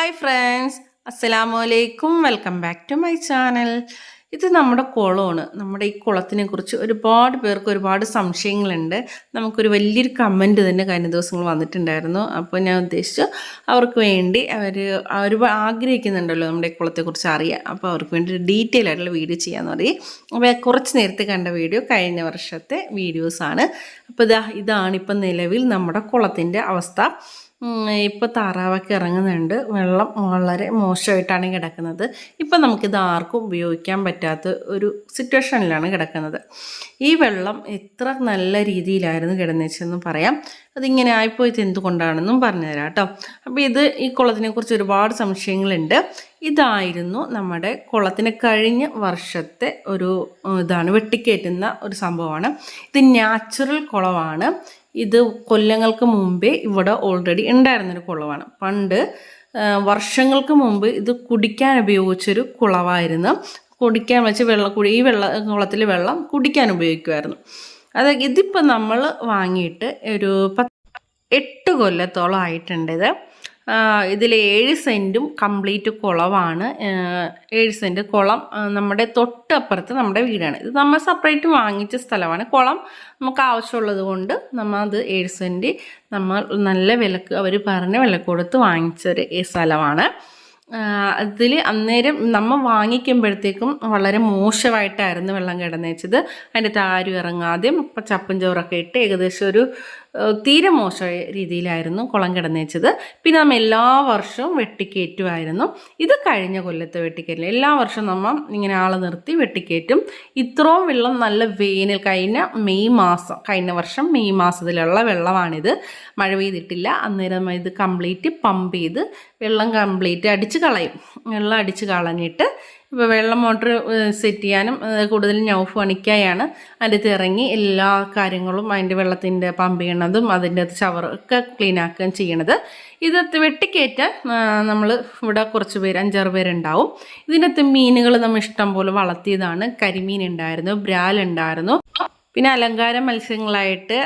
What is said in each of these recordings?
Hi friends അസ്സലാമു അലൈക്കും welcome back to my channel ഇത് നമ്മുടെ കുളമാണ്. നമ്മുടെ ഈ കുളത്തിനെ കുറിച്ച് ഒരുപാട് പേർക്ക് ഒരുപാട് സംശയങ്ങളുണ്ട്. നമുക്കൊരു വലിയൊരു കമന്റ് തന്നെ കഴിഞ്ഞ ദിവസങ്ങൾ വന്നിട്ടുണ്ടായിരുന്നു. അപ്പോൾ ഞാൻ ഉദ്ദേശിച്ചു അവർക്ക് വേണ്ടി അവർ അവർ ആഗ്രഹിക്കുന്നുണ്ടല്ലോ നമ്മുടെ കുളത്തെക്കുറിച്ച് അറിയാം അപ്പോൾ അവർക്ക് വേണ്ടി ഒരു ഡീറ്റെയിൽ ആയിട്ടുള്ള വീഡിയോ ചെയ്യാമെന്ന് പറയും. അപ്പോൾ കുറച്ച് നേരത്തെ കണ്ട വീഡിയോ കഴിഞ്ഞ വർഷത്തെ വീഡിയോസാണ് അപ്പോൾ ഇതാ ഇതാണ് നിലവിൽ നമ്മുടെ കുളത്തിന്റെ അവസ്ഥ. ഇപ്പോൾ താറാവൊക്കെ ഇറങ്ങുന്നുണ്ട്. വെള്ളം വളരെ മോശമായിട്ടാണ് കിടക്കുന്നത്. ഇപ്പം നമുക്കിത് ആർക്കും ഉപയോഗിക്കാൻ പറ്റാത്ത ഒരു സിറ്റുവേഷനിലാണ് കിടക്കുന്നത്. ഈ വെള്ളം എത്ര നല്ല രീതിയിലായിരുന്നു കിടന്നേച്ചെന്ന് പറയാം. അതിങ്ങനെ ആയിപ്പോയത് എന്തുകൊണ്ടാണെന്നും പറഞ്ഞുതരാം കേട്ടോ. അപ്പോൾ ഇത് ഈ കുളത്തിനെക്കുറിച്ച് ഒരുപാട് സംശയങ്ങളുണ്ട്. ഇതായിരുന്നു നമ്മുടെ കുളത്തിന് കഴിഞ്ഞ വർഷത്തെ ഒരു ഇതാണ് വെട്ടിക്കേറ്റുന്ന ഒരു സംഭവമാണ്. ഇത് നാച്ചുറൽ കുളമാണ്. ഇത് കൊല്ലങ്ങൾക്ക് മുമ്പേ ഇവിടെ ഓൾറെഡി ഉണ്ടായിരുന്നൊരു കുളമാണ് പണ്ട് വർഷങ്ങൾക്ക് മുമ്പ് ഇത് കുടിക്കാൻ ഉപയോഗിച്ചൊരു കുളമായിരുന്നു കുടിക്കാൻ വെച്ച് വെള്ളം കുടി ഈ വെള്ള കുളത്തിൽ വെള്ളം കുടിക്കാൻ ഉപയോഗിക്കുമായിരുന്നു അത് ഇതിപ്പോൾ നമ്മൾ വാങ്ങിയിട്ട് ഒരു പത്ത് എട്ട് കൊല്ലത്തോളം ആയിട്ടുണ്ട് ഇത്. ഇതിൽ ഏഴ് സെന്റും കംപ്ലീറ്റ് കുളമാണ് ഏഴ് സെന്റ് കുളം നമ്മുടെ തൊട്ടപ്പുറത്ത് നമ്മുടെ വീടാണ്. ഇത് നമ്മൾ സെപ്പറേറ്റ് വാങ്ങിച്ച സ്ഥലമാണ്. കുളം നമുക്ക് ആവശ്യമുള്ളത് കൊണ്ട് നമ്മൾ അത് ഏഴ് സെന്റ് നമ്മൾ നല്ല വിലക്ക് അവർ പറഞ്ഞ വില കൊടുത്ത് വാങ്ങിച്ചൊരു സ്ഥലമാണ്. അതിൽ അന്നേരം നമ്മൾ വാങ്ങിക്കുമ്പോഴത്തേക്കും വളരെ മോശമായിട്ടായിരുന്നു വെള്ളം കിടന്നേച്ചത്. അതിന്റെ താരും ഇറങ്ങാതെയും ചപ്പും ചോറൊക്കെ ഇട്ട് ഏകദേശം ഒരു തീരെ മോശമായ രീതിയിലായിരുന്നു കുളം കിടന്നേച്ചത്. പിന്നെ നമ്മൾ എല്ലാ വർഷവും വെട്ടിക്കയറ്റുമായിരുന്നു ഇത് കഴിഞ്ഞ കൊല്ലത്തെ വെട്ടിക്കയറ്റില്ല എല്ലാ വർഷവും നമ്മൾ ഇങ്ങനെ ആളെ നിർത്തി വെട്ടിക്കയറ്റും ഇത്രയും വെള്ളം നല്ല വേനൽ കഴിഞ്ഞ മെയ് മാസം കഴിഞ്ഞ വർഷം മെയ് മാസത്തിലുള്ള വെള്ളമാണിത്. മഴ പെയ്തിട്ടില്ല. അന്നേരം ഇത് കംപ്ലീറ്റ് പമ്പ് ചെയ്ത് വെള്ളം കംപ്ലീറ്റ് അടിച്ച് കളയും. വെള്ളം അടിച്ച് കളഞ്ഞിട്ട് ഇപ്പോൾ വെള്ളം മോട്ടർ സെറ്റ് ചെയ്യാനും കൂടുതൽ നൗഫ് പണിക്കായാണ് അതിന്റെ അകത്ത് ഇറങ്ങി എല്ലാ കാര്യങ്ങളും അതിന്റെ വെള്ളത്തിന്റെ പമ്പ് ചെയ്യണതും അതിന്റെ അകത്ത് ഷവർ ഒക്കെ ക്ലീൻ ആക്കുകയും ചെയ്യണത്. ഇത് വെട്ടിക്കയറ്റാൻ നമ്മൾ ഇവിടെ കുറച്ച് പേര് അഞ്ചാറ് പേരുണ്ടാവും. ഇതിനകത്ത് മീനുകൾ നമ്മൾ ഇഷ്ടം പോലെ വളർത്തിയതാണ്. കരിമീൻ ഉണ്ടായിരുന്നു ബ്രാൽ ഉണ്ടായിരുന്നു. പിന്നെ അലങ്കാര മത്സ്യങ്ങളായിട്ട്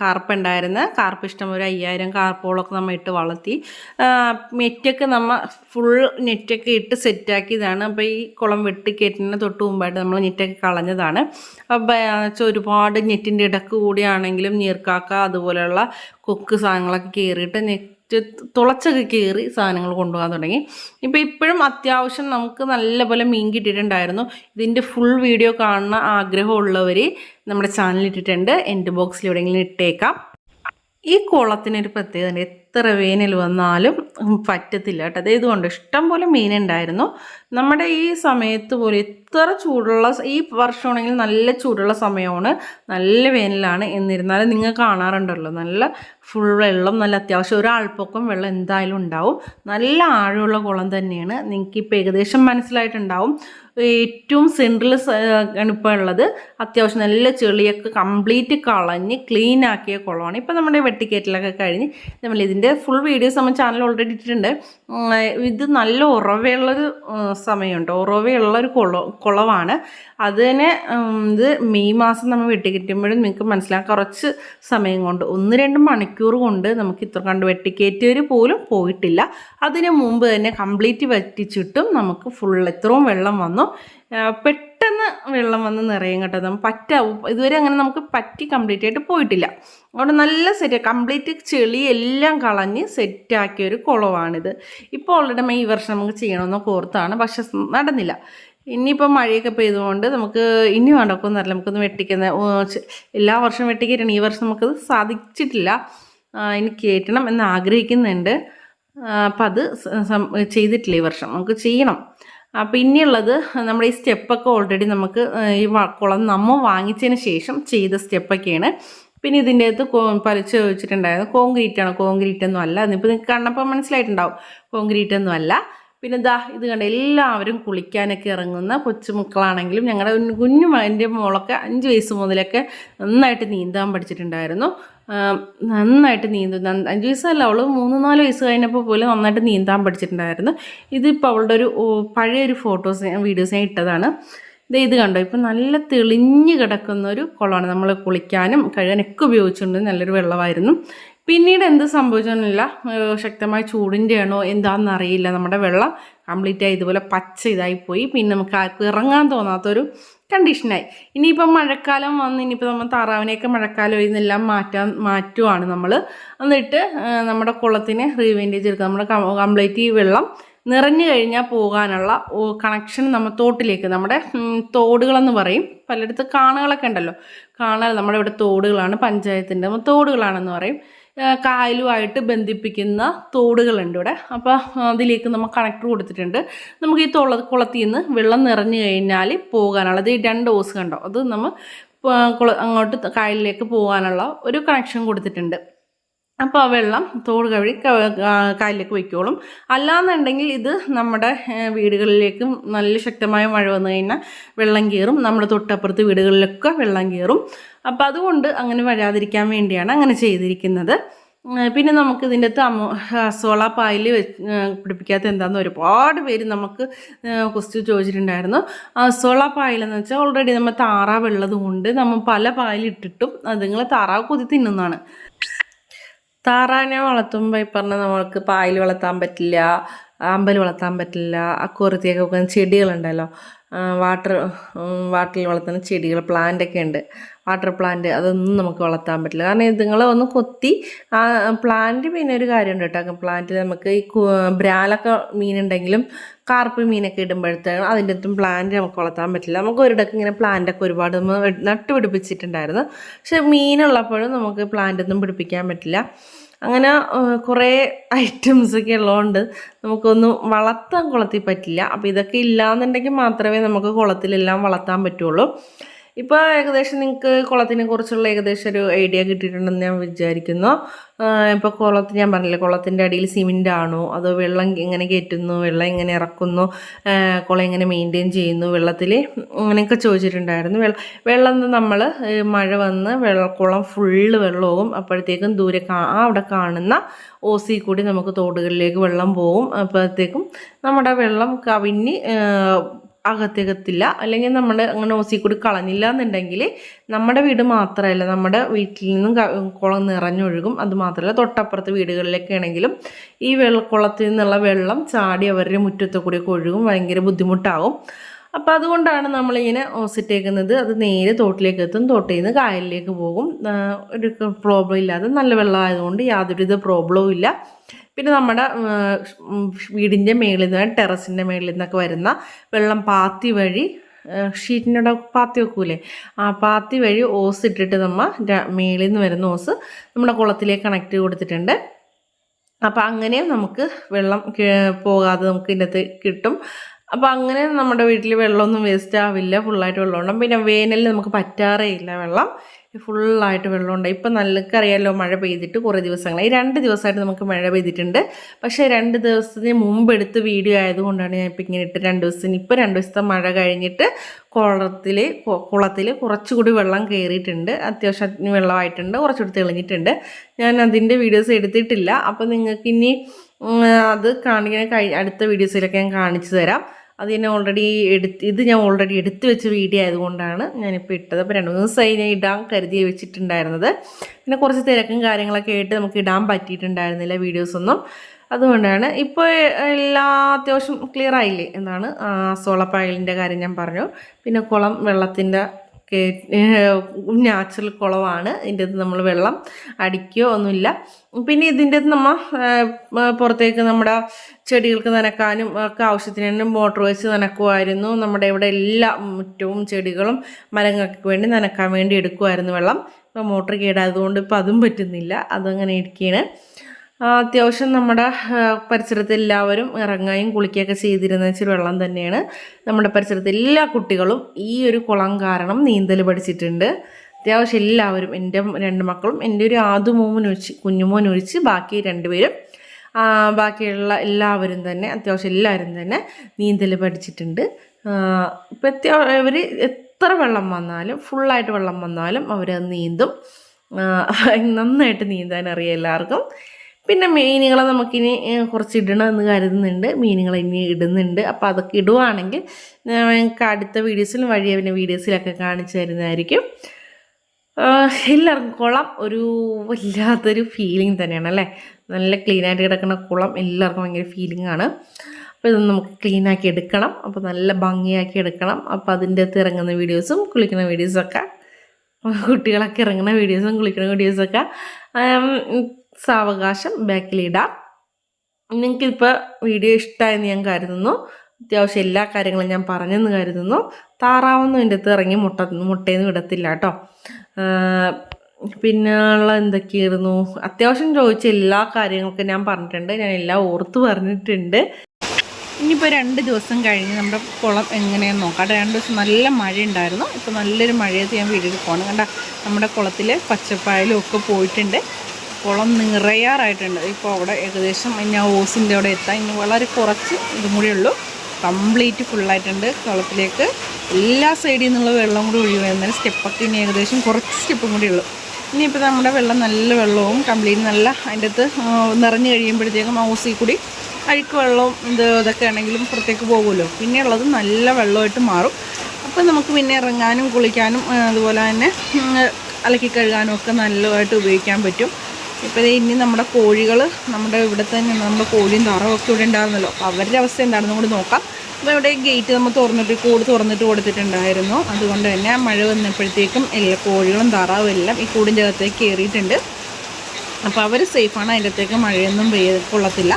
കാർപ്പ് ഉണ്ടായിരുന്നു കാർപ്പ് ഇഷ്ടം ഒരു അയ്യായിരം കാർപ്പുകളൊക്കെ നമ്മൾ ഇട്ട് വളർത്തി നെറ്റൊക്കെ നമ്മൾ ഫുൾ നെറ്റൊക്കെ ഇട്ട് സെറ്റാക്കിയതാണ്. അപ്പോൾ ഈ കുളം വെട്ടിക്കയറ്റുന്നതിന് തൊട്ട് മുമ്പായിട്ട് നമ്മൾ നെറ്റൊക്കെ കളഞ്ഞതാണ്. അപ്പോൾ ഒരുപാട് നെറ്റിന്റെ ഇടയ്ക്ക് കൂടിയാണെങ്കിലും നീർക്കാക്ക അതുപോലെയുള്ള കൊക്ക് സാധനങ്ങളൊക്കെ കയറിയിട്ട് തുളച്ചൊക്കെ കയറി സാധനങ്ങൾ കൊണ്ടുപോകാൻ തുടങ്ങി. ഇപ്പോൾ ഇപ്പോഴും അത്യാവശ്യം നമുക്ക് നല്ലപോലെ മീൻ കിട്ടിയിട്ടുണ്ടായിരുന്നു. ഇതിന്റെ ഫുൾ വീഡിയോ കാണുന്ന ആഗ്രഹമുള്ളവർ നമ്മുടെ ചാനലിൽ ഇട്ടിട്ടുണ്ട്. എന്റെ ബോക്സിൽ എവിടെയെങ്കിലും ഇട്ടേക്കാം. ഈ കുളത്തിനൊരു പ്രത്യേകത എത്ര വേനൽ വന്നാലും പറ്റത്തില്ല കേട്ടോ. അതായത് കൊണ്ട് ഇഷ്ടം പോലെ മീനുണ്ടായിരുന്നു നമ്മുടെ ഈ സമയത്ത് പോലും എത്ര ചൂടുള്ള ഈ വർഷമാണെങ്കിൽ നല്ല ചൂടുള്ള സമയമാണ്. നല്ല വേനലാണ് എന്നിരുന്നാലും നിങ്ങൾ കാണാറുണ്ടല്ലോ നല്ല ഫുൾ വെള്ളം നല്ല അത്യാവശ്യം ഒരാൾപ്പൊക്കം വെള്ളം എന്തായാലും ഉണ്ടാവും. നല്ല ആഴമുള്ള കുളം തന്നെയാണ്. നിങ്ങൾക്ക് ഇപ്പോൾ ഏകദേശം മനസ്സിലായിട്ടുണ്ടാവും. ഏറ്റവും സെൻട്രൽ ഇപ്പോൾ ഉള്ളത് അത്യാവശ്യം നല്ല ചെളിയൊക്കെ കംപ്ലീറ്റ് കളഞ്ഞ് ക്ലീൻ ആക്കിയ കുളമാണ്. ഇപ്പോൾ നമ്മുടെ വെട്ടിക്കേറ്റിലൊക്കെ കഴിഞ്ഞ് നമ്മൾ ഇതിന്റെ ഫുൾ വീഡിയോസ് നമ്മൾ ചാനൽ ഓൾറെഡി ഇട്ടിട്ടുണ്ട്. ഇത് നല്ല ഉറവയുള്ളൊരു സമയമുണ്ട്. ഉറവയുള്ളൊരു കുള കുളമാണ് അതിന് ഇത് മെയ് മാസം നമ്മൾ വെട്ടിക്കറ്റുമ്പോഴും നിങ്ങൾക്ക് മനസ്സിലാക്കാം കുറച്ച് സമയം കൊണ്ട് ഒന്ന് രണ്ട് മണിക്കൂർ കൊണ്ട് നമുക്ക് ഇത്ര കണ്ട് വെട്ടിക്കയറ്റിയവർ പോലും പോയിട്ടില്ല. അതിന് മുമ്പ് തന്നെ കംപ്ലീറ്റ് വറ്റിച്ചിട്ടും നമുക്ക് ഫുൾ എത്രയും വെള്ളം വന്നു. പെട്ടെന്ന് വെള്ളം വന്ന് നിറയും കേട്ടോ. നമുക്ക് പറ്റാവും ഇതുവരെ അങ്ങനെ നമുക്ക് പറ്റി കംപ്ലീറ്റ് ആയിട്ട് പോയിട്ടില്ല. അതുകൊണ്ട് നല്ല സെറ്റ് കംപ്ലീറ്റ് ചെളി എല്ലാം കളഞ്ഞ് സെറ്റാക്കിയ ഒരു കുളമാണിത് ഇപ്പോൾ ഓൾറെഡി ഈ വർഷം നമുക്ക് ചെയ്യണമെന്ന് കോർത്താണ് പക്ഷെ നടന്നില്ല. ഇനിയിപ്പോൾ മഴയൊക്കെ പെയ്തുകൊണ്ട് നമുക്ക് ഇനി നടക്കുമെന്നറിയില്ല നമുക്കൊന്ന് വെട്ടിക്കുന്ന എല്ലാ വർഷവും വെട്ടിക്കയറ്റണം ഈ വർഷം നമുക്കത് സാധിച്ചിട്ടില്ല. ഇനി കയറ്റണം എന്ന് ആഗ്രഹിക്കുന്നുണ്ട്. അപ്പം അത് ചെയ്തിട്ടില്ല ഈ വർഷം. നമുക്ക് ചെയ്യണം. അപ്പം ഇനിയുള്ളത് നമ്മുടെ ഈ സ്റ്റെപ്പൊക്കെ ഓൾറെഡി നമുക്ക് ഈ കുളം നമ്മൾ വാങ്ങിച്ചതിന് ശേഷം ചെയ്ത സ്റ്റെപ്പൊക്കെയാണ്. പിന്നെ ഇതിന്റെ അകത്ത് കോ പലിച്ച് വെച്ചിട്ടുണ്ടായിരുന്നു കോൺക്രീറ്റ് ആണ് അല്ല അതിപ്പോൾ നിങ്ങൾക്ക് കണ്ടപ്പോൾ മനസ്സിലായിട്ടുണ്ടാവും. കോൺക്രീറ്റ് അല്ല പിന്നെ ദാ ഇത് കണ്ട എല്ലാവരും കുളിക്കാനൊക്കെ ഇറങ്ങുന്ന കൊച്ചുമക്കളാണെങ്കിലും ഞങ്ങളുടെ കുഞ്ഞു എന്റെ മോളൊക്കെ അഞ്ച് വയസ്സ് മുതലൊക്കെ നന്നായിട്ട് നീന്താൻ പഠിച്ചിട്ടുണ്ടായിരുന്നു. നന്നായിട്ട് നീന്തും അഞ്ച് വയസ്സല്ല അവൾ മൂന്ന് നാല് വയസ്സ് കഴിഞ്ഞപ്പോൾ പോലും നന്നായിട്ട് നീന്താൻ പഠിച്ചിട്ടുണ്ടായിരുന്നു. ഇതിപ്പോൾ അവളുടെ ഒരു പഴയ ഒരു ഫോട്ടോസ് വീഡിയോസ് ഞാൻ ഇട്ടതാണ്. ഇത് ഇത് കണ്ടോ ഇപ്പം നല്ല തെളിഞ്ഞ് കിടക്കുന്ന ഒരു കുളമാണ്. നമ്മൾ കുളിക്കാനും കഴുകാനൊക്കെ ഉപയോഗിച്ചുകൊണ്ട് നല്ലൊരു വെള്ളമായിരുന്നു. പിന്നീട് എന്ത് സംഭവിച്ചില്ല ശക്തമായി എന്താണെന്ന് അറിയില്ല. നമ്മുടെ വെള്ളം കംപ്ലീറ്റ് ആയി ഇതുപോലെ പച്ച ഇതായിപ്പോയി പോയി. പിന്നെ നമുക്ക് ആർക്കും ഇറങ്ങാൻ തോന്നാത്തൊരു കണ്ടീഷനായി ഇനിയിപ്പം മഴക്കാലം വന്ന് ഇനിയിപ്പോൾ നമ്മൾ താറാവിനെയൊക്കെ മഴക്കാലം ഇതെല്ലാം മാറ്റാൻ മാറ്റുവാണ് നമ്മൾ എന്നിട്ട് നമ്മുടെ കുളത്തിനെ റീവെന്റേജ് എടുക്കുക നമ്മുടെ കംപ്ലീറ്റ് ഈ വെള്ളം നിറഞ്ഞു കഴിഞ്ഞാൽ പോകാനുള്ള കണക്ഷൻ നമ്മൾ തോട്ടിലേക്ക് നമ്മുടെ തോടുകളെന്ന് പറയും. പലയിടത്ത് കാണുകളൊക്കെ ഉണ്ടല്ലോ. കാണാൽ നമ്മുടെ ഇവിടെ തോടുകളാണ് പഞ്ചായത്തിന്റെ തോടുകളാണെന്ന് പറയും. കായലുമായിട്ട് ബന്ധിപ്പിക്കുന്ന തോടുകളുണ്ട് ഇവിടെ. അപ്പോൾ അതിലേക്ക് നമ്മൾ കണക്ടർ കൊടുത്തിട്ടുണ്ട്. നമുക്ക് ഈ തുള കുളത്തിൽ നിന്ന് വെള്ളം നിറഞ്ഞു കഴിഞ്ഞാൽ പോകാനുള്ളത് ഈ രണ്ട് ഓസ് കണ്ടോ? അത് നമ്മൾ അങ്ങോട്ട് കായലിലേക്ക് പോകാനുള്ള ഒരു കണക്ഷൻ കൊടുത്തിട്ടുണ്ട്. അപ്പോൾ ആ വെള്ളം തോട് കഴുകി കാലിലേക്ക് വയ്ക്കോളും. അല്ലാന്നുണ്ടെങ്കിൽ ഇത് നമ്മുടെ വീടുകളിലേക്കും നല്ല ശക്തമായ മഴ വന്നു കഴിഞ്ഞാൽ വെള്ളം കയറും നമ്മുടെ തൊട്ടപ്പുറത്ത് വീടുകളിലൊക്കെ വെള്ളം കയറും അപ്പോൾ അതുകൊണ്ട് അങ്ങനെ വരാതിരിക്കാൻ വേണ്ടിയാണ് അങ്ങനെ ചെയ്തിരിക്കുന്നത്. പിന്നെ നമുക്ക് ഇതിന്റെ അമ്മ സോള പായൽ പിടിപ്പിക്കാത്ത എന്താണെന്ന് ഒരുപാട് പേര് നമുക്ക് ക്വസ്റ്റ്യൻ ചോദിച്ചിട്ടുണ്ടായിരുന്നു. സോള പായലെന്ന് വെച്ചാൽ ഓൾറെഡി നമ്മൾ താറാവ് ഉള്ളത് കൊണ്ട് നമ്മൾ പല പായലിട്ടിട്ടും അതുങ്ങൾ താറാവ് കൊതി തിന്നുന്നതാണ്. താറാവിനെ വളർത്തുമ്പോൾ ഈ പറഞ്ഞ നമ്മൾക്ക് പായൽ വളർത്താൻ പറ്റില്ല അമ്പൽ വളർത്താൻ പറ്റില്ല അക്കുറത്തിയൊക്കെ വെക്കുന്ന ചെടികളുണ്ടല്ലോ. വാട്ടർ വാട്ടറിൽ വളർത്തുന്ന ചെടികൾ പ്ലാന്റ് ഒക്കെ ഉണ്ട്. വാട്ടർ പ്ലാന്റ് അതൊന്നും നമുക്ക് വളർത്താൻ പറ്റില്ല. കാരണം ഇതുങ്ങളെ ഒന്ന് കൊത്തി ആ പ്ലാന്റ് പിന്നെ ഒരു കാര്യമുണ്ട് കേട്ടോ. പ്ലാന്റിൽ നമുക്ക് ഈ ബ്രാലൊക്കെ മീനുണ്ടെങ്കിലും കാർപ്പ് മീനൊക്കെ ഇടുമ്പോഴത്തേക്കും അതിന്റെ അടുത്തും പ്ലാന്റ് നമുക്ക് വളർത്താൻ പറ്റില്ല. നമുക്ക് ഒരിടക്ക് ഇങ്ങനെ പ്ലാന്റൊക്കെ ഒരുപാട് നമ്മൾ നട്ടുപിടിപ്പിച്ചിട്ടുണ്ടായിരുന്നു. പക്ഷെ മീനുള്ളപ്പോഴും നമുക്ക് പ്ലാന്റൊന്നും പിടിപ്പിക്കാൻ പറ്റില്ല. അങ്ങനെ കുറേ ഐറ്റംസൊക്കെ ഉള്ളതുകൊണ്ട് നമുക്കൊന്നും വളർത്താൻ കുളത്തിൽ പറ്റില്ല. അപ്പോൾ ഇതൊക്കെ ഇല്ലാന്നുണ്ടെങ്കിൽ മാത്രമേ നമുക്ക് കുളത്തിലെല്ലാം വളർത്താൻ പറ്റുള്ളൂ. ഇപ്പോൾ ഏകദേശം നിങ്ങൾക്ക് കുളത്തിനെ കുറിച്ചുള്ള ഏകദേശം ഒരു ഐഡിയ കിട്ടിയിട്ടുണ്ടെന്ന് ഞാൻ വിചാരിക്കുന്നു. ഇപ്പോൾ കുളത്ത് ഞാൻ പറഞ്ഞില്ലേ കുളത്തിന്റെ അടിയിൽ സിമെന്റ് ആണോ? അതോ വെള്ളം എങ്ങനെ കയറ്റുന്നു? വെള്ളം എങ്ങനെ ഇറക്കുന്നു? കുളം എങ്ങനെ മെയിന്റെയിൻ ചെയ്യുന്നു? വെള്ളത്തിൽ അങ്ങനെയൊക്കെ ചോദിച്ചിട്ടുണ്ടായിരുന്നു. വെള്ളം വെള്ളം നമ്മൾ മഴ വന്ന് വെള്ള കുളം ഫുള്ള് വെള്ളവും അപ്പോഴത്തേക്കും ദൂരെ കാ അവിടെ കാണുന്ന ഓസി കൂടി നമുക്ക് തോടുകളിലേക്ക് വെള്ളം പോവും. അപ്പോഴത്തേക്കും നമ്മുടെ വെള്ളം കവിഞ്ഞ് അകത്തെകത്തില്ല. അല്ലെങ്കിൽ നമ്മൾ അങ്ങനെ ഓസി കൂടി കളഞ്ഞില്ല എന്നുണ്ടെങ്കിൽ നമ്മുടെ വീട് മാത്രമല്ല നമ്മുടെ വീട്ടിൽ നിന്നും കുളം നിറഞ്ഞൊഴുകും. അതുമാത്രമല്ല തൊട്ടപ്പുറത്തെ വീടുകളിലൊക്കെ ആണെങ്കിലും ഈ വെള്ളക്കുളത്തിൽ നിന്നുള്ള വെള്ളം ചാടി അവരുടെ മുറ്റത്തെ കൂടി ഒഴുകും. ഭയങ്കര ബുദ്ധിമുട്ടാവും അപ്പം അതുകൊണ്ടാണ് നമ്മളിങ്ങനെ ഓസിട്ടേക്കുന്നത് അത് നേരെ തോട്ടിലേക്ക് എത്തും. തോട്ടിൽ നിന്ന് കായലിലേക്ക് പോകും. ഒരു പ്രോബ്ലം ഇല്ലാതെ നല്ല വെള്ളമായതുകൊണ്ട് യാതൊരുവിധ പ്രോബ്ലവും ഇല്ല. പിന്നെ നമ്മുടെ വീടിന്റെ മേളിൽ നിന്ന് ടെറസിന്റെ മേളിൽ നിന്നൊക്കെ വരുന്ന വെള്ളം പാത്തി വഴി ഷീറ്റിനോട് പാത്തി വെക്കൂലേ? ആ പാത്തി വഴി ഓസ് ഇട്ടിട്ട് നമ്മൾ മേളിൽ നിന്ന് വരുന്ന ഓസ് നമ്മുടെ കുളത്തിലേക്ക് കണക്ട് ചെയ്ത് കൊടുത്തിട്ടുണ്ട്. അപ്പോൾ അങ്ങനെ നമുക്ക് വെള്ളം പോകാതെ നമുക്ക് ഇതിനകത്ത് കിട്ടും. അപ്പോൾ അങ്ങനെ നമ്മുടെ വീട്ടിൽ വെള്ളമൊന്നും വേസ്റ്റ് ആവില്ല ഫുള്ളായിട്ട് വെള്ളം ഉണ്ടാകും പിന്നെ വേനലിൽ നമുക്ക് പറ്റാറേ ഇല്ല വെള്ളം. ഫുള്ളായിട്ട് വെള്ളമുണ്ട്. ഇപ്പം നല്ലൊക്കെ അറിയാമല്ലോ മഴ പെയ്തിട്ട് കുറേ ദിവസങ്ങളായി. രണ്ട് ദിവസമായിട്ട് നമുക്ക് മഴ പെയ്തിട്ടുണ്ട്. പക്ഷേ രണ്ട് ദിവസത്തിന് മുമ്പ് എടുത്ത വീഡിയോ ആയതുകൊണ്ടാണ് ഞാൻ ഇപ്പം ഇങ്ങനെ ഇട്ട് രണ്ട് ദിവസത്തിന് ഇപ്പോൾ രണ്ട് ദിവസത്തെ മഴ കഴിഞ്ഞിട്ട് കുളത്തിൽ കുളത്തിൽ കുറച്ചുകൂടി വെള്ളം കയറിയിട്ടുണ്ട്. അത്യാവശ്യത്തിന് വെള്ളമായിട്ടുണ്ട് കുറച്ചുകൂടി തെളിഞ്ഞിട്ടുണ്ട്. ഞാൻ അതിന്റെ വീഡിയോസ് എടുത്തിട്ടില്ല. അപ്പോൾ നിങ്ങൾക്ക് ഇനി അത് കാണിക്കാൻ കഴി അടുത്ത വീഡിയോസിലൊക്കെ ഞാൻ കാണിച്ചു തരാം. അത് ഞാൻ ഓൾറെഡി എടുത്ത് ഇത് ഞാൻ ഓൾറെഡി എടുത്ത് വെച്ച വീഡിയോ ആയതുകൊണ്ടാണ് ഞാനിപ്പോൾ ഇട്ടത്. അപ്പോൾ രണ്ട് മൂന്ന് ദിവസമായി ഞാൻ ഇടാൻ കരുതി വെച്ചിട്ടുണ്ടായിരുന്നത്. പിന്നെ കുറച്ച് തിരക്കും കാര്യങ്ങളൊക്കെ ആയിട്ട് നമുക്ക് ഇടാൻ പറ്റിയിട്ടുണ്ടായിരുന്നില്ല വീഡിയോസൊന്നും അതുകൊണ്ടാണ് ഇപ്പോൾ എല്ലാ അത്യാവശ്യം ക്ലിയർ ആയില്ലേ? എന്നാണ് സോളപ്പായലിന്റെ കാര്യം ഞാൻ പറഞ്ഞു. പിന്നെ കുളം വെള്ളത്തിന്റെ നാച്ചുറൽ കുളമാണ്. ഇതിന്റെ അകത്ത് നമ്മൾ വെള്ളം അടിക്കുകയോ ഒന്നുമില്ല. പിന്നെ ഇതിന്റെ അകത്ത് നമ്മൾ പുറത്തേക്ക് നമ്മുടെ ചെടികൾക്ക് നനക്കാനും ഒക്കെ ആവശ്യത്തിന് തന്നെ മോട്ടോർ വെച്ച് നനക്കുമായിരുന്നു നമ്മുടെ ഇവിടെ എല്ലാ മുറ്റവും ചെടികളും മരങ്ങൾക്ക് വേണ്ടി നനക്കാൻ വേണ്ടി എടുക്കുമായിരുന്നു വെള്ളം. ഇപ്പോൾ മോട്ടർ കേടായതുകൊണ്ട് ഇപ്പോൾ അതും പറ്റുന്നില്ല. അതങ്ങനെ ഇരിക്കുകയാണ് അത്യാവശ്യം നമ്മുടെ പരിസരത്ത് എല്ലാവരും ഇറങ്ങുകയും കുളിക്കുകയൊക്കെ ചെയ്തിരുന്ന ഇച്ചിരി വെള്ളം തന്നെയാണ്. നമ്മുടെ പരിസരത്ത് എല്ലാ കുട്ടികളും ഈ ഒരു കുളം കാരണം നീന്തൽ പഠിച്ചിട്ടുണ്ട്. അത്യാവശ്യം എല്ലാവരും എന്റെ രണ്ട് മക്കളും എന്റെ ഒരു ആദ്യ ഒഴിച്ച് കുഞ്ഞുമോൻ ഒഴിച്ച് ബാക്കി രണ്ടുപേരും ബാക്കിയുള്ള എല്ലാവരും തന്നെ അത്യാവശ്യം എല്ലാവരും തന്നെ നീന്തൽ പഠിച്ചിട്ടുണ്ട്. ഇപ്പം അത്യാവശ്യം ഇവർ എത്ര വെള്ളം വന്നാലും ഫുള്ളായിട്ട് വെള്ളം വന്നാലും അവരത് നീന്തും. നന്നായിട്ട് നീന്താൻ അറിയാം എല്ലാവർക്കും. പിന്നെ മീനുകളെ നമുക്കിനി കുറച്ച് ഇടണമെന്ന് കരുതുന്നുണ്ട്. മീനുകൾ ഇനി ഇടുന്നുണ്ട്. അപ്പോൾ അതൊക്കെ ഇടുവാണെങ്കിൽ ഞങ്ങൾക്ക് അടുത്ത വീഡിയോസിലും വഴി പിന്നെ വീഡിയോസിലൊക്കെ കാണിച്ചു തരുന്നതായിരിക്കും. എല്ലാവർക്കും കുളം ഒരു വല്ലാത്തൊരു ഫീലിംഗ് തന്നെയാണ് അല്ലേ? നല്ല ക്ലീനായിട്ട് കിടക്കുന്ന കുളം എല്ലാവർക്കും ഭയങ്കര ഫീലിംഗ് ആണ്. അപ്പോൾ ഇതൊന്ന് നമുക്ക് ക്ലീനാക്കി എടുക്കണം. അപ്പോൾ നല്ല ഭംഗിയാക്കി എടുക്കണം. അപ്പോൾ അതിന്റെ അകത്ത് ഇറങ്ങുന്ന വീഡിയോസും കുളിക്കുന്ന വീഡിയോസൊക്കെ കുട്ടികളൊക്കെ ഇറങ്ങുന്ന വീഡിയോസും കുളിക്കുന്ന വീഡിയോസൊക്കെ സാവകാശം ബാക്കിലിടാം നിങ്ങൾക്കിപ്പോൾ വീഡിയോ ഇഷ്ടമായെന്ന് ഞാൻ കരുതുന്നു. അത്യാവശ്യം എല്ലാ കാര്യങ്ങളും ഞാൻ പറഞ്ഞെന്ന് കരുതുന്നു. താറാവൊന്നും എന്റെ അടുത്ത് ഇറങ്ങി മുട്ട മുട്ടയെന്ന് വിടത്തില്ല കേട്ടോ. പിന്നെ ഉള്ള എന്തൊക്കെയായിരുന്നു? അത്യാവശ്യം ചോദിച്ച എല്ലാ കാര്യങ്ങൾക്കും ഞാൻ പറഞ്ഞിട്ടുണ്ട്. ഞാൻ എല്ലാം ഓർത്ത് പറഞ്ഞിട്ടുണ്ട്. ഇനിയിപ്പോൾ രണ്ട് ദിവസം കഴിഞ്ഞ് നമ്മുടെ കുളം എങ്ങനെയാണെന്ന് നോക്കാം. രണ്ട് ദിവസം നല്ല മഴ ഉണ്ടായിരുന്നു ഇപ്പോൾ നല്ലൊരു മഴയത്ത് ഞാൻ വീട്ടിൽ പോകണം കണ്ട നമ്മുടെ കുളത്തിൽ പച്ചപ്പായലും ഒക്കെ പോയിട്ടുണ്ട്. കുളം നിറയാറായിട്ടുണ്ട്. ഇപ്പോൾ അവിടെ ഏകദേശം ഇനി ആ ഓസിന്റെ അവിടെ എത്താൻ ഇനി വളരെ കുറച്ച് ഇതും കൂടി ഉള്ളൂ. കംപ്ലീറ്റ് ഫുള്ളായിട്ടുണ്ട് കുളത്തിലേക്ക്. എല്ലാ സൈഡിൽ നിന്നുള്ള വെള്ളം കൂടി ഒഴിവായിരുന്നാൽ സ്റ്റെപ്പൊക്കെ ഇനി ഏകദേശം കുറച്ച് സ്റ്റെപ്പും കൂടി ഉള്ളൂ. ഇനിയിപ്പോൾ നമ്മുടെ വെള്ളം നല്ല വെള്ളവും കംപ്ലീറ്റ് നല്ല അതിന്റെ അകത്ത് നിറഞ്ഞു കഴിയുമ്പോഴത്തേക്കും ആ ഓസിൽ കൂടി അഴുക്ക് വെള്ളവും ഇത് ഇതൊക്കെ ആണെങ്കിലും പുറത്തേക്ക് പോകുമല്ലോ. പിന്നെയുള്ളത് നല്ല വെള്ളമായിട്ട് മാറും. അപ്പോൾ നമുക്ക് പിന്നെ ഇറങ്ങാനും കുളിക്കാനും അതുപോലെ തന്നെ അലക്കി കഴുകാനും ഒക്കെ നല്ലതായിട്ട് ഉപയോഗിക്കാൻ പറ്റും. ഇപ്പോൾ ഇനി നമ്മുടെ കോഴികൾ നമ്മുടെ ഇവിടെ തന്നെ നമ്മുടെ കോഴിയും താറവും ഒക്കെ ഇവിടെ ഉണ്ടായിരുന്നല്ലോ. അപ്പോൾ അവരുടെ അവസ്ഥ എന്താണെന്നും കൂടി നോക്കാം. അപ്പോൾ ഇവിടെ ഗേറ്റ് നമ്മൾ തുറന്നിട്ട് കൂട് തുറന്നിട്ട് കൊടുത്തിട്ടുണ്ടായിരുന്നു. അതുകൊണ്ട് തന്നെ മഴ വന്നപ്പോഴത്തേക്കും എല്ലാ കോഴികളും താറാവും എല്ലാം ഈ കൂടിന്റെ അകത്തേക്ക് കയറിയിട്ടുണ്ട്. അപ്പോൾ അവർ സേഫാണ് അതിന്റെ അകത്തേക്ക് മഴയൊന്നും പെയ്യ കൊള്ളത്തില്ല.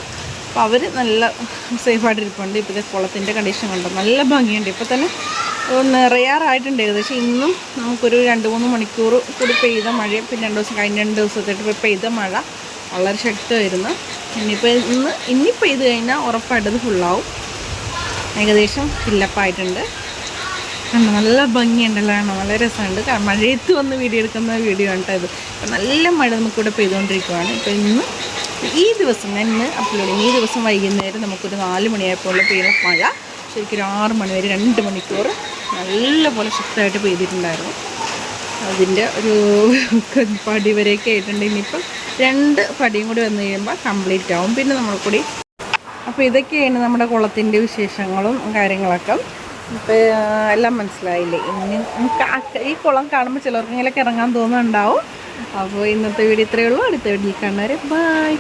അപ്പോൾ അവർ നല്ല സേഫായിട്ട് ഇരിപ്പുണ്ട്. ഇപ്പോഴത്തെ കുളത്തിന്റെ കണ്ടീഷൻ കണ്ടോ? നല്ല ഭംഗിയുണ്ട്. ഇപ്പോൾ തന്നെ നിറയാറായിട്ടുണ്ട് ഏകദേശം. ഇന്നും നമുക്കൊരു രണ്ട് മൂന്ന് മണിക്കൂർ കൂടി പെയ്ത മഴ പിന്നെ രണ്ട് ദിവസം കഴിഞ്ഞ രണ്ട് ദിവസത്തേക്ക് പെയ്ത മഴ. വളരെ ശക്തമായിരുന്നു. ഇനിയിപ്പോൾ ഇന്ന് ഇനി പെയ്ത് കഴിഞ്ഞാൽ ഉറപ്പായിട്ട് ഇത് ഫുള്ളാവും ഏകദേശം ഫില്ലപ്പായിട്ടുണ്ട് കണ്ടോ? നല്ല ഭംഗിയുണ്ടല്ലോ കാണാൻ നല്ല രസമുണ്ട്. മഴയത്ത് വന്ന് വീഡിയോ എടുക്കുന്ന വീഡിയോ ആണ് കേട്ടോ ഇത്. നല്ല മഴ നമുക്കിവിടെ പെയ്തുകൊണ്ടിരിക്കുകയാണ് ഇപ്പോൾ ഇന്ന് ഈ ദിവസം ഞാൻ ഇന്ന് അപ്ലോഡ് ചെയ്യും ഈ ദിവസം വൈകുന്നേരം നമുക്കൊരു നാല് മണിയായപ്പോൾ പെയ്യുന്ന മഴ. ശരിക്കും ആറ് മണി വരെ രണ്ട് മണിക്കൂർ നല്ലപോലെ ശക്തമായിട്ട് പെയ്തിട്ടുണ്ടായിരുന്നു. അതിന്റെ ഒരു പടി വരെയൊക്കെ ആയിട്ടുണ്ട്. ഇനിയിപ്പം രണ്ട് പടിയും കൂടി വന്നു കഴിയുമ്പോൾ കംപ്ലീറ്റ് ആവും. പിന്നെ നമ്മൾ കൂടി അപ്പോൾ ഇതൊക്കെയാണ് നമ്മുടെ കുളത്തിന്റെ വിശേഷങ്ങളും കാര്യങ്ങളൊക്കെ. ഇപ്പോൾ എല്ലാം മനസ്സിലായില്ലേ? ഇനി ഈ കുളം കാണുമ്പോൾ ചിലർക്കെങ്കിലൊക്കെ ഇറങ്ങാൻ തോന്നുന്നുണ്ടാവും. അപ്പോൾ ഇന്നത്തെ വീഡിയോ ഇത്രയേ ഉള്ളൂ. അടുത്ത വീഡിയോയിൽ കാണുന്നവരെ ബൈ